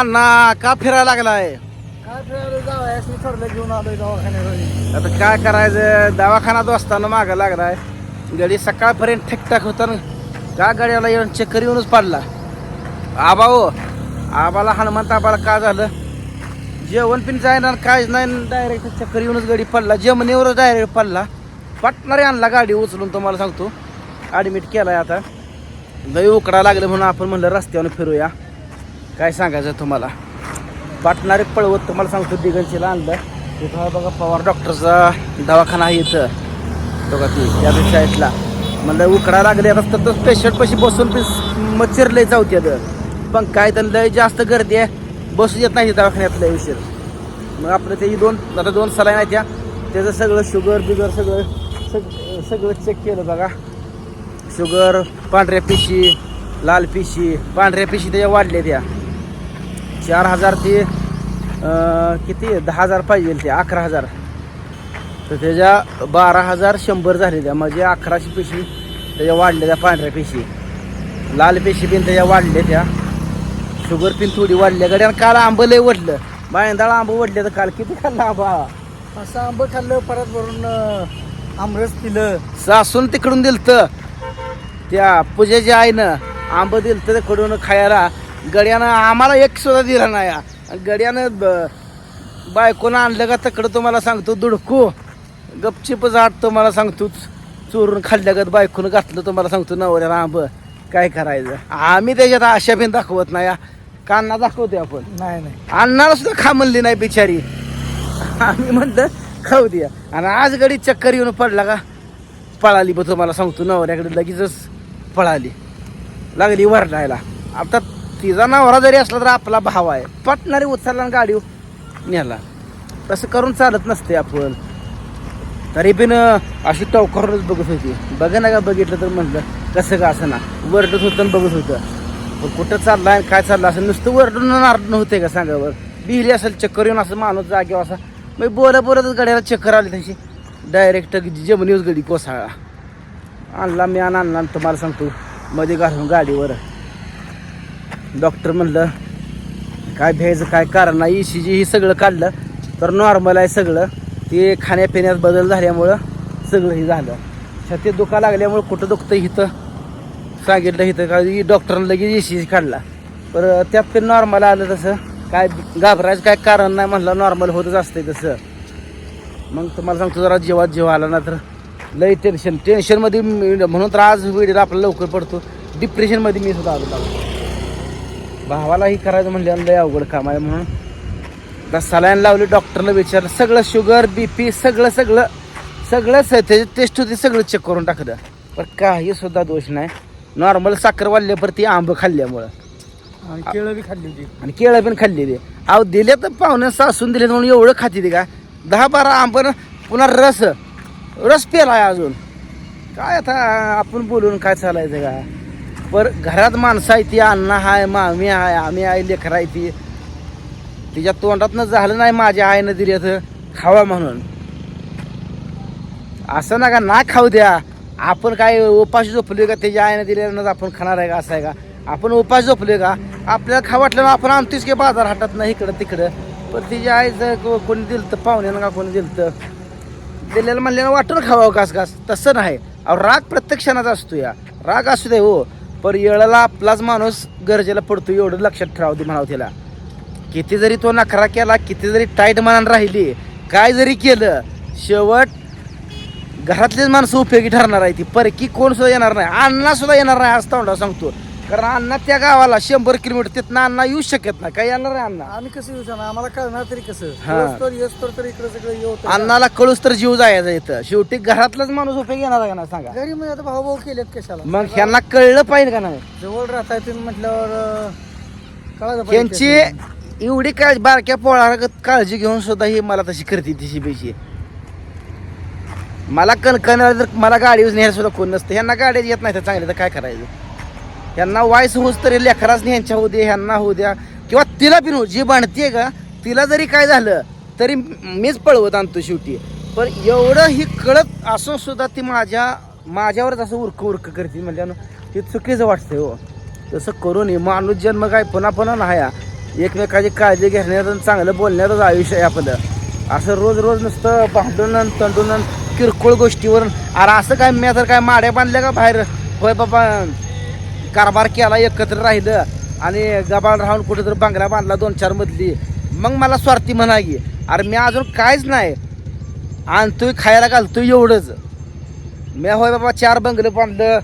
अण्णा का फिरायला लागलाय? काय फिरायला ठरलं घेऊन आलोय दवाखान्यात आता काय करायचं? दवाखान्यात असताना मागं लागलाय. गडी सकाळपर्यंत ठिकठाक होता ना. का गाड्याला येऊन चक्कर येऊनच पडला. आबा हो आबाला हनुमंत आबाला का झालं? जेवण पिन जायना काहीच नाही डायरेक्ट चक्कर येऊनच गाडी पडला. जेवणीवरच डायरेक्ट पडला. पटणारे आणला गाडी उचलून तुम्हाला सांगतो. ॲडमिट केलाय आता. लई उकडा लागलं म्हणून आपण म्हणलं रस्त्यावर फिरूया. काय सांगायचं तुम्हाला? पाटणारे पळवत तुम्हाला सांगतो दिगंशीला आणलं. तिथं हा बघा पवार डॉक्टरचा दवाखाना आहे इथं. बघा ती या शाळेतला म्हणलं उकडा लागले रस्त्यात तर पेशंट पशी बसून पी मच्छर लय चावते पण काय तर लय जास्त गर्दी आहे. बसू येत नाही दवाखान्यात लय उशीर. मग आपलं ते दोन आता दोन सलाईन आहेत त्या. त्याचं सगळं शुगर बिगर सगळं सग सगळं चेक केलं बघा. शुगर पांढऱ्या पिशी लाल पिशी पांढऱ्या पिशी त्याच्या वाढल्या त्या. चार हजार ते किती? दहा हजार पाहिजे ते अकरा हजार. तर त्याच्या बारा हजार शंभर झाले त्या. म्हणजे अकराशे पेशी त्याच्या वाढल्या त्या पांढऱ्या पेशी लाल पेशी पिन त्याच्या वाढल्या त्या. शुगर पिन थोडी वाढल्या. गड्यानं काल आंब लय वडलं बायंदाळा आंब वडले तर काल किती खाल्ला आंबा? असं आंबं खाल्लं परत भरून आमरस पिलं. सासून तिकडून दिलत. त्या पूजेच्या आईनं आंब दिलत तिकडून खायला. गड्यानं आम्हाला एक सुद्धा दिला नाही. आणि गड्यानं ब- बायकोनं आणलं का तिकडं तुम्हाला सांगतो दुडकू. गपचिप जाट तुम्हाला सांगतो चोरून खाल्ल्यागत बायकोनं घातलं तुम्हाला सांगतो नवऱ्याला आंब. काय करायचं? आम्ही त्याच्यात आशा बिन दाखवत नाही कान्ना दाखवते आपण. नाही नाही. अण्णाला सुद्धा खा म्हणली नाही बिचारी. आम्ही म्हणलं खाऊ द्या आणि आज गडी चक्कर येऊन पडला का? पळाली बघ तुम्हाला सांगतो नवऱ्याकडे लगेचच पळाली. लागली वरडायला. आता तिचा नवरा जरी असला तर आपला भाव आहे. पटणारी उचलला आणि गाडी नेला. तसं करून चालत नसते आपण. तरी पण अशी टवकारूनच बघत होती. बघा ना का बघितलं तर म्हणलं कसं का असं ना. वरडत होतं आणि बघत होतं. पण कुठं चाललं आणि काय चाललं असं नुसतं वरडून नारडून होते का सांगावर बिहली असेल चक्कर येऊन असं माणूस जागेवर असा. मग बोला बोलतच गाडीला चक्कर आली तशी. डायरेक्ट जमिनीवर गडी कोसाळा आणला मी आणि आणला आणि तुम्हाला सांगतो. मध्ये घालून गाडीवर. डॉक्टर म्हणलं काय भ्यायचं काय कारण नाही ई सी जी ही सगळं काढलं तर नॉर्मल आहे सगळं. ते खाण्यापिण्यात बदल झाल्यामुळं सगळं हे झालं. छातीत दुखा लागल्यामुळं कुठं दुखतं इथं? सांगितलं इथं का डॉक्टरनं लगेच ई सी जी काढला. पर त्यात ते नॉर्मल आलं तसं. काय घाबरायचं काय कारण नाही म्हणलं नॉर्मल होतच असते तसं. मग तुम्हाला सांगतो जरा जेव्हा जेव्हा आला ना तर. लई टेन्शन टेन्शनमध्ये म्हणून तर आज वेळेला आपल्याला लवकर पडतो. डिप्रेशनमध्ये मी सुद्धा आलो. लागतो भावालाही करायचं म्हणलं लय अवघड काम आहे म्हणून. आता सलाईन लावली डॉक्टरला विचारलं सगळं शुगर बी पी सगळं सगळं सगळंच आहे त्याची टेस्ट होती सगळं चेक करून टाकलं. पण काही सुद्धा दोष नाही. नॉर्मल साखर वाढल्यावरती आंब खाल्ल्यामुळं. आणि केळं बी खाल्ली होती. आणि केळं पण खाल्लेली. अहो दिले तर पाहुण्या सासून दिले म्हणून एवढं खाते ते का? दहा बारा आंबन पुन्हा रस. रस पेलाय अजून. काय आता आपण बोलून काय चालायचं का? पर घरात माणसं आहे ती अण्णा हाय मामी आहे आम्ही आहे लेकर आहे ती. तिच्या तोंडातनं झालं नाही माझ्या आईनं दिली तर खावा म्हणून. असं नका ना खाऊ द्या. आपण काय उपास झोपले का त्याच्या आईनं दिल्यानं आपण खाणार आहे का असं आहे का? आपण उपास झोपले का? आपल्याला खा वाटलं ना आपण आणतोच की बाजार हाटात नाही इकडं तिकडं. पण तिच्या आईचं कोणी दिलं तर पाहुण्यानं का कोणी दिलं तर? दिलेलं म्हणल्यानं वाटून खावावं कास कास तसं नाही. अहो राग प्रत्यक्षानाच क्षणाचा असतो या. राग असू दे हो. पर येळाला आपलाच माणूस गरजेला पडतो एवढं लक्षात ठेवावं दे म्हणावं तिला. किती जरी तो नखरा केला किती जरी टाईट मनान राहिली काय जरी केलं शेवट घरातलीच माणसं उपयोगी ठरणार आहे ती. परकी कोण सुद्धा येणार नाही. अण्णा सुद्धा येणार नाही आज तोंडा सांगतो. कारण अण्णा त्या गावाला शंभर किलोमीटर तिथनं अण्णा येऊ शकत नाही. काय येणार आहे अण्णा? आम्ही कसं येऊ शकणार? आम्हाला कळणार तरी कसं? हा. तर येस तर इकडे सगळं येऊ अण्णाला कळूस तर जीव जायचा इथं. शेवटी घरातलाच माणूस उपयोगी येणार आहे का नाही सांगा. घरी म्हणजे आता भाऊ भाऊ केलेत कशाला? मग ह्यांना कळलं पाहिजे का नाही? जवळ राहता येतील म्हटल्यावर अं, पाहिजे त्यांची. एवढी काय बारक्या पोळा काळजी घेऊन सुद्धा ही मला तशी करते तिशी पैशी मला कणकण आलं तर मला गाडीवर न्यायला सुद्धा कोण नसतं. ह्यांना गाड्या येत नाही तर चांगले तर काय करायचं? ह्यांना वायस होऊच तरी लेकराच यांच्या होऊ दे ह्यांना होऊ द्या. किंवा तिला पिन जी बांधते का तिला जरी काय झालं तरी मीच पळवत आणतो शेवटी. पण एवढं ही कळत असून सुद्धा ती माझ्या माझ्यावरच असं उरक उरक करते. म्हणजे ते चुकीचं वाटतंय हो. तसं करू नये माणूस जन्म काय पुन्हा पुन्हा नाही हा. एकमेकाची काळजी घेण्यात चांगलं बोलण्यातच आयुष्य आहे आपलं. असं रोज रोज नुसतं भांडून तंडून किरकोळ गोष्टीवर अरे असं काय मी तर काय माड्या बांधल्या का बाहेर? होय बाबा. कारभार केला एकत्र राहिलं आणि गबाळ राहून कुठेतरी बांगला बांधला दोन चार मधली. मग मला स्वार्थी म्हणा की अरे मी अजून काहीच नाही. आणतोय खायला घालतोय एवढंच. मी होय बाबा चार बंगलं बांधलं.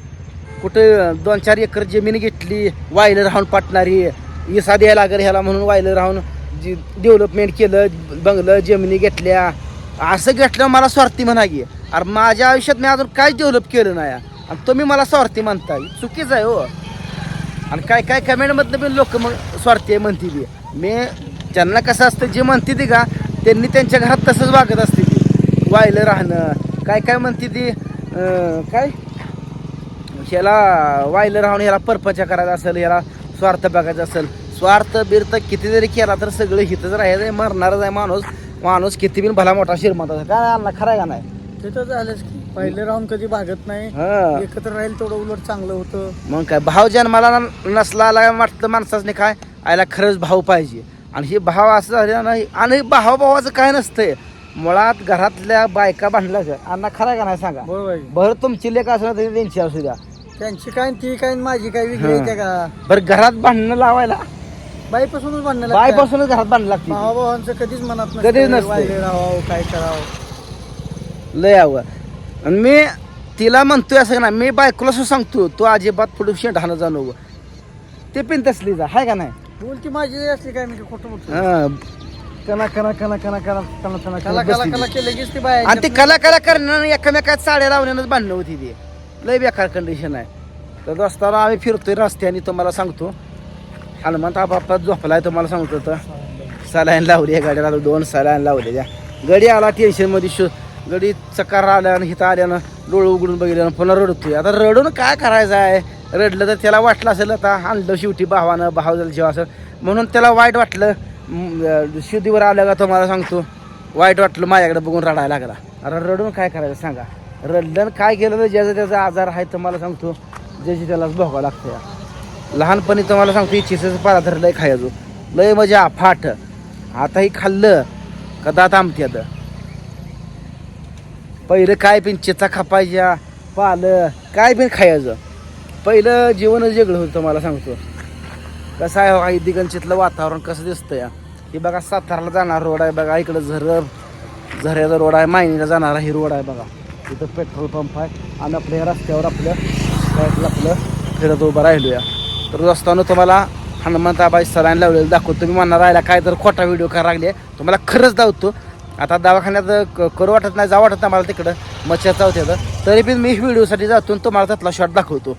कुठं दोन चार एकर जमीन घेतली वायलं राहून पाटणारी. इसा द्यायला लागेल ह्याला म्हणून वायलं राहून जी डेव्हलपमेंट केलं बंगलं जमिनी घेतल्या. असं घेतलं मला स्वार्थी म्हणा की अरे माझ्या आयुष्यात मी अजून काहीच डेव्हलप केलं नाही. आणि तुम्ही मला स्वार्थी म्हणताय. चुकीचं आहे हो. आणि काय काय कमेंटमधनं बी लोक मग स्वार्थी आहे म्हणते ती मी त्यांना कसं असतं जे म्हणते ती का त्यांनी त्यांच्या घरात तसंच वागत असते ती. वायलं राहणं काय काय म्हणते ती काय? ह्याला वायलं राहून ह्याला परपचा करायचा असेल ह्याला स्वार्थ बघायचा असेल. स्वार्थ बिर्थ किती जरी केला तर सगळं हितच राहायचं आहे मरणारच आहे माणूस. माणूस किती बिन भला मोठा शिरमात असेल. काय आणला खरं आहे का नाही? तिथं झालंच की. पहिले राहून कधी भागत नाही. हा. एकत्र राहील तेवढं उलट चांगलं होतं. मग काय भाव जन्माला न- नसला आला वाटतं माणसाने काय आयला खरंच भाव पाहिजे. आणि हे भाव असं झालं नाही आणि भावा भावाचं काय नसतंय. मुळात घरातल्या बायका बांधल्या अण्णा खरं का नाही सांगा? बरोबर आहे. बरं तुमची लेख असं तरी त्यांची असू द्या. त्यांची काय आणि ती काय आणि माझी काय वेगळी हा. का? बरं घरात भांडणं लावायला. बाईपासूनच बांधणं बायपासूनच घरात बांधलं लागते भावाभावांचं कधीच मनात नसतं. कधीच नसतं. राहावं काय करावं. लय यावं आणि मी तिला म्हणतोय असं ना मी बायकोला सुद्धा सांगतो तू अजिबात पुढे जाऊ नको. ते पण तसली जा हाय का नाही? बोल ती माझी असली काय मी खोटं बोलतो हा. कला कला बसली कला. केलं ती आणि ते कला कला करणं एकामेकात साड्या लावण्यानंच बांधणं होती ती. लय बेकार कंडिशन आहे. तर दोस्ताला आम्ही फिरतोय रस्त्याने तुम्हाला सांगतो. हनुमंत बाप्पा झोपलाय तुम्हाला सांगतो तर सलाईन लावली आहे गाडीला दोन सलाईन लावले त्या गडी आला टेन्शनमध्ये शो गडी चकार आल्यानं हिथं आल्यानं डोळं उघडून बघितल्यानं पुन्हा रडतोय. आता रडून काय करायचं आहे? रडलं तर त्याला वाटलं असेल आता आणलं शेवटी भावानं भाव झालं जेव्हा असं. म्हणून त्याला वाईट वाटलं. म, शुद्धीवर आलं का तुम्हाला सांगतो. वाईट वाटलं माझ्याकडे बघून रडायला लागला. अरे रडून काय करायचं सांगा. रडलं काय केलं तर ज्याचा त्याचा आजार आहे तर मला सांगतो. ज्याची त्यालाच भोगावं लागतं या. लहानपणी तुम्हाला सांगतो इच्छेचं पारा धरलंय खायचो. लय मजा फाट. आताही खाल्लं. का दात आता. पहिलं काय पण चेचा खापायच्या पालं काय पण खायचं? पहिलं जीवनच वेगळं होतं मला सांगतो. कसं आहे हो, बघा दिगंचितलं वातावरण कसं दिसतं या हे बघा साताराला जाणार रोड आहे बघा इकडं झर झऱ्याचा रोड आहे मायनीला जाणारा ही रोड आहे बघा. इथं पेट्रोल पंप आहे आणि आपल्या रस्त्यावर आपलं साईडला आपलं फिरत उभं राहिलो या तर रस्त्यानं तुम्हाला हनुमंताबाई सलाईन लावलेलं दाखवतो. तुम्ही म्हणणार राहिला काय तर खोटा व्हिडिओ करायला लागले. तुम्हाला खरंच दावतो. आता दवाखान्यात क- करू वाटत नाही जावं वाटत नाही मला तिकडं. मच्छर चावते तरी. पण मी व्हिडिओसाठी जातो तो मला त्यातला शॉट दाखवतो.